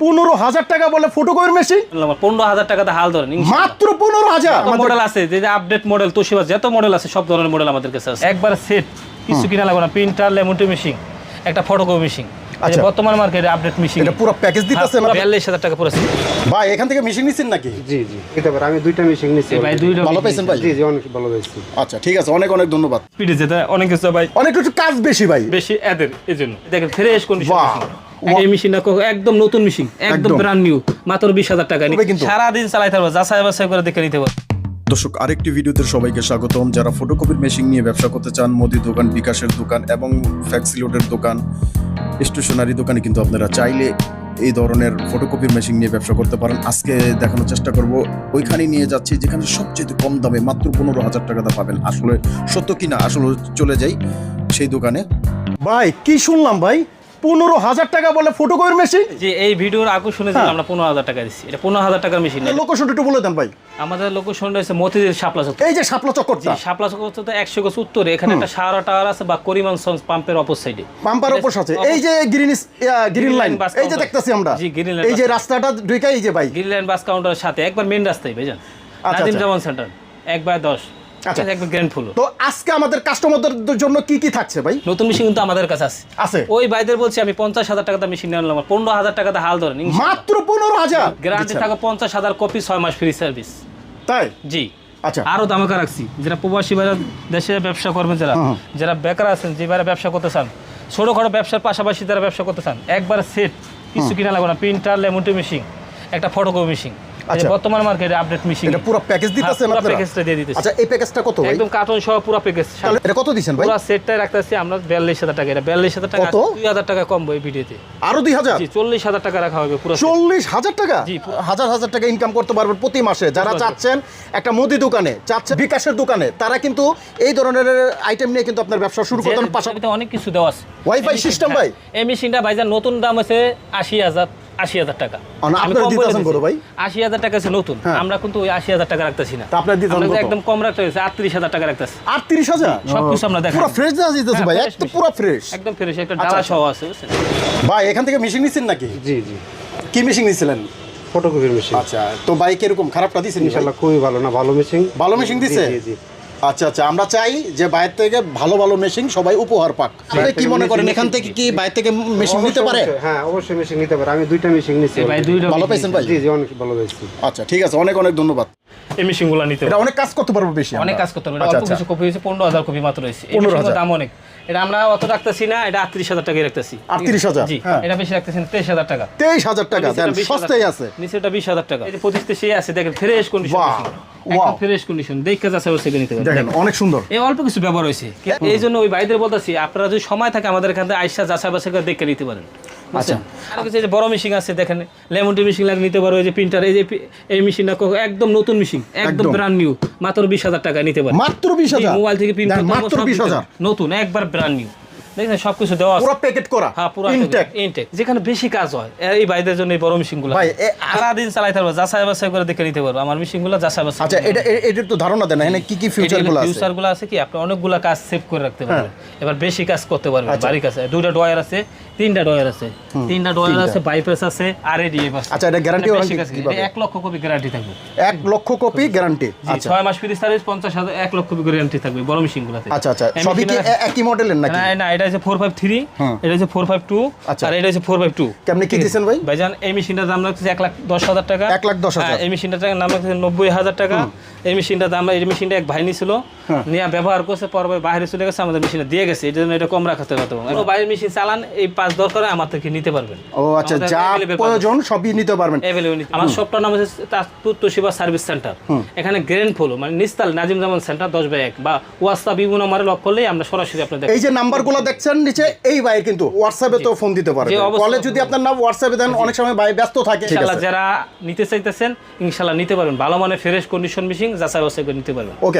পনেরো হাজার টাকা বলে ফটোকপির মেশিন পনেরো হাজার টাকাতে হাল ধরেন মাত্র পনেরো হাজার? মডেল আছে যে আপডেট মডেল তোশিবা যত মডেল আছে সব ধরনের মডেল আমাদের কাছে আছে। একবার সেট কিছু কিনা লাগবে না। প্রিন্টার লেমন্টি মেশিন একটা ফটোকপি মেশিন আচ্ছা। বর্তমান মার্কেটে আপডেট মেশিন এটা পুরো প্যাকেজ দিতেছে বিয়াল্লিশ হাজার টাকা পড়েছে ভাই এখান থেকে মেশিন নিচ্ছেন নাকি? জি জি। আমি দুইটা মেশিন নিচ্ছি ভাই দুইটা ভালো পাইছেন ভাই? জি জি অনেক ভালো আচ্ছা ঠিক আছে অনেক অনেক ধন্যবাদ। স্পিডে যেতে অনেক কিছু ভাই। অনেক একটু কাজ বেশি ভাই। বেশি এদের এই জন্য। দেখেন ফ্রেশ কন্ডিশন। এই মেশিনটা কো- একদম নতুন মেশিন একদম। ব্র্যান্ড নিউ মাত্র বিশ হাজার টাকা সারাদিন চালাইতে পারব যাচাই বাছাই করে দেখে নিতে পারব। দর্শক আরেকটি ভিডিওতে সবাইকে স্বাগতম। যারা ফটোকপির মেশিন নিয়ে ব্যবসা করতে চান মুদি দোকান বিকাশের দোকান এবং ফ্যাক্সিলোডের দোকান স্টেশনারি দোকানে কিন্তু আপনারা চাইলে এই ধরনের ফটোকপির মেশিন নিয়ে ব্যবসা করতে পারেন। আজকে দেখানোর চেষ্টা করব ওইখানে নিয়ে যাচ্ছি যেখানে সবচেয়ে কম দামে মাত্র পনেরো হাজার টাকাতে পাবেন। আসলে সত্য কিনা আসলে চলে যাই সেই দোকানে। ভাই কি শুনলাম ভাই? পনেরো হাজার টাকা বলে ফটোকপির মেশিন যে এই ভিডিওর আকর্ষণে হ্যাঁ। আমরা পনেরো হাজার টাকা দিচ্ছি এটা পনেরো হাজার টাকার মেশিন লোকেশন একটু বলে দেন ভাই। আমাদের লোকেশন রয়েছে মতিদের শাপলা চত্বর। এই যে শাপলা চক্করটা শাপলা চত্বর তো একশো উত্তরে। এখানে একটা সারা টাওয়ার আছে বা করিমান পাম্পের অপর সাইডে পাম্পার এই যে গ্রিন গ্রিন লাইন এই যে। দেখতেছি আমরা। জি, গ্রিন লাইন এই যে রাস্তাটা ঢুকে এই যে ভাই। গ্রিনল্যান্ড বাস কাউন্টারের সাথে। একবার মেন রাস্তায় আচ্ছা, আচ্ছা। জামান সেন্টার এক বাই দশ। আচ্ছা। একবার গ্র্যান্ড ফুল তো আজকে আমাদের কাস্টমারদের জন্য কি কি থাকছে ভাই? নতুন মেশিন কিন্তু আমাদের কাছে আছে। আছে। ওই ভাইদের বলছি আমি পঞ্চাশ হাজার টাকাতে মেশিন নিয়ে পনেরো হাজার টাকাতে হাল ধরেন মাত্র পনেরো হাজার? গ্যারান্টি আচ্ছা, পঞ্চাশ হাজার কপি ছয় মাস ফ্রি সার্ভিস তাই? জি। আচ্ছা। আরও দামাকা রাখছি। যারা প্রবাসী দেশে ব্যবসা করবেন যারা যারা বেকার আছেন যে ব্যবসা করতে চান ছোটখাটো ব্যবসার পাশাপাশি যারা ব্যবসা করতে চান একবার সেট কিছু কিনা লাগবে না। প্রিন্টার লেমন্টি মেশিন একটা ফটোকপি মেশিন আচ্ছা। বর্তমান মার্কেটে আপডেট মেশিন এটা পুরো প্যাকেজ দিতেছেন হ্যাঁ, পুরো প্যাকেজটা দিয়ে দিতেছি। আচ্ছা এই প্যাকেজটা কত ভাই? একদম কার্টন সহ পুরো প্যাকেজ তাহলে এটা কত দিছেন ভাই? পুরো সেটটাই রাখতেছি আমরা বিয়াল্লিশ হাজার টাকা। এটা বিয়াল্লিশ হাজার টাকা কত? দুই হাজার টাকা কম এই ভিডিওতে আরও দুই হাজার? জি চল্লিশ হাজার টাকা রাখা হবে পুরো set। চল্লিশ হাজার টাকা? জি, হাজার হাজার টাকা ইনকাম করতে পারবেন প্রতি মাসে। যারা চাচ্ছেন একটা মুদি দোকানে চাচ্ছেন বিকাশের দোকানে তারা কিন্তু এই ধরনের আইটেম নিয়ে কিন্তু আপনার ব্যবসা শুরু করতে পারেন। পাশাপাশি অনেক কিছু দেওয়া আছে। মেশিন- system ভাই? হ্যাঁ, এই মেশিনটা ভাইজান নতুন দাম আছে আশি হাজার। আশি হাজার টাকা। ভাই? আশি হাজার টাকা আছে নতুন। হ্যাঁ। আমরা কিন্তু ওই আশি হাজার টাকা রাখতেছি না। আপনারা? একদম কম রাখতে হয়েছে আটত্রিশ হাজার টাকা রাখতেছি। আটত্রিশ হাজার? সবকিছু আমরা পুরো ফ্রেশ দেওয়া যেতেছে ভাই একদম পুরো ফ্রেশ একদম ফ্রেশ একটা আচ্ছা, ডালা আচ্ছা। সহ আছে ভাই এখান থেকে মেশিন নিচ্ছেন নাকি? জি জি। কি মেশিন নিছিলেন ফটোকপির মেশিন আচ্ছা তো ভাই কীরকম? খারাপটা দিছেন ইনশাল্লাহ খুবই ভালো না ভালো মেশিন ভালো মেশিন দিছে? জি জি। আচ্ছা আচ্ছা আমরা চাই যে বাইরে থেকে ভালো ভালো মেশিন সবাই উপহার পাক। আপনি কি মনে করেন এখান থেকে কি বাইরে থেকে মেশিন নিতে পারে? হ্যাঁ অবশ্যই মেশিন নিতে পারে। আমি দুইটা মেশিন এই ভাই দুইটা ভালো পাইছেন ভাই? জি জি অনেক ভালো পেয়েছি আচ্ছা ঠিক আছে অনেক অনেক ধন্যবাদ। এই মেশিনগুলো নিতে এটা অনেক কাজ করতে পারব বেশি অনেক কাজ করতে এটা আচ্ছা, অল্প আচ্ছা। কিছু কপি হয়েছে পনেরো হাজার কপি মাত্র হয়েছে। এই মেশিনের দাম অনেক। এটা আমরা অত রাখতেছি না এটা আটত্রিশ হাজার টাকায় রাখতেছি। 38,000 জি হ্যাঁ। এটা বেশি রাখতেছেন তেইশ হাজার টাকা। তেইশ হাজার টাকা দেন সস্তায় আছে। নিচেটা বিশ হাজার টাকা। এই যে পঁচিশতে সে আছে দেখেন ফ্রেশ কন্ডিশন বাহ, একদম ফ্রেশ কন্ডিশন দেখে নিতে পারেন দেখেন অনেক সুন্দর। এই অল্প কিছু ব্যবহার হয়েছে। এই জন্য ওই ভাইদের বলতেছি আপনারা যদি সময় থাকে আমাদের এখান থেকে আইসা যাচাই বাছাই করে দেখে নিতে পারেন। আচ্ছা। আচ্ছা যে বড় মেশিন আছে দেখেন লেমনটি মেশিন লাগে নিতে পারো এই যে প্রিন্টার এই যে এই মেশিনটা একদম নতুন মেশিন একদম। ব্র্যান্ড নিউ মাত্র বিশ হাজার টাকা নিতে পারেন মাত্র বিশ হাজার? মোবাইল থেকে প্রিন্ট মাত্র বিশ হাজার। নতুন একবার ব্র্যান্ড নিউ দেখছেন সবকিছু দেওয়া পুরো প্যাকেট করা। হ্যাঁ পুরো ইনটেক ইনটেক যেখানে বেশি কাজ হয় এই ভাইদের জন্য এই বড় মেশিনগুলো ভাই, এ- সারাদিন চালাইতে পারব যাচাই বাছাই করে দেখে নিতে পারব। আমার মেশিনগুলো যাচাই বাছাই আচ্ছা এটা এ- এটার তো ধারণা দেন এখানে কি কি ফিউচারগুলো আছে? ফিউচারগুলো আছে কি আপনি অনেকগুলো কাজ সেভ করে রাখতে পারবেন। এবার বেশি কাজ করতে পারবেন আচ্ছা। বাড়ির কাছে। দুইটা ডয়ার আছে তিনটা ডয়ার আছে। তিনটা ডয়ার আছে বাইপাস আছে আর এডিএফ আছে। আচ্ছা, এটা বেশি warranty কাজ কি? এটা এক লক্ষ কপি গ্যারান্টি থাকবে। এক লক্ষ কপি গ্যারান্টি আচ্ছা। ছয় মাস ফ্রি সার্ভিস পঞ্চাশ হাজার এক লক্ষ কপি গ্যারান্টি থাকবে বড় মেশিন গুলাতে। আচ্ছা আচ্ছা। সবই কি একই মডেলের নাকি? না না এটা হচ্ছে ফোর ফাইভ থ্রি এটা হচ্ছে ফোর ফাইভ টু আচ্ছা। আর এটা হচ্ছে ফোর ফাইভ টু কেমনি কি ভাই? ভাইজান এই মেশিনটার দাম রাখতেছে এক লাখ দশ হাজার টাকা। এক লাখ দশ হাজার। হ্যাঁ, এই মেশিনটার দাম রাখতেছে নব্বই হাজার টাকা। এই মেশিনটার দাম এই মেশিনটা এক ভাই নিছিল হ্যাঁ। নিয়ে ব্যবহার করছে পরে বাইরে চলে গেছে আমাদের মেশিনে দিয়ে গেছে এই জন্য এটা কম রাখাতে পারতো বাইরের মেশিন চালান এই পাঁচ দরকার আমার থেকে নিতে পারবেন। ও আচ্ছা যা প্রয়োজন সবই নিতে পারবেন। আমার নাম হচ্ছে তাজপুর তোশিবা সার্ভিস সেন্টার। এখানে গ্র্যান্ড ফলো মানে নিস্তাল নাজিম জামান সেন্টার দশ বাই এক বা ওয়াস্তা বিভিন্ন নাম্বারে লক করলেই আমরা সরাসরি আপনাদের এই যে নাম্বারগুলো দেখছেন নিচে এই ভাই কিন্তু হোয়াটসঅ্যাপে তো ফোন দিতে পারবে। কলে যদি আপনার নাম হোয়াটসঅ্যাপে দেন অনেক সময় ভাই ব্যস্ত থাকে। যারা নিতে চাইতেছেন ইনশাল্লাহ নিতে পারবেন। ভালো মানে ফ্রেশ কন্ডিশন মেশিন যাচাই বাছাই করে নিতে পারবেন। ওকে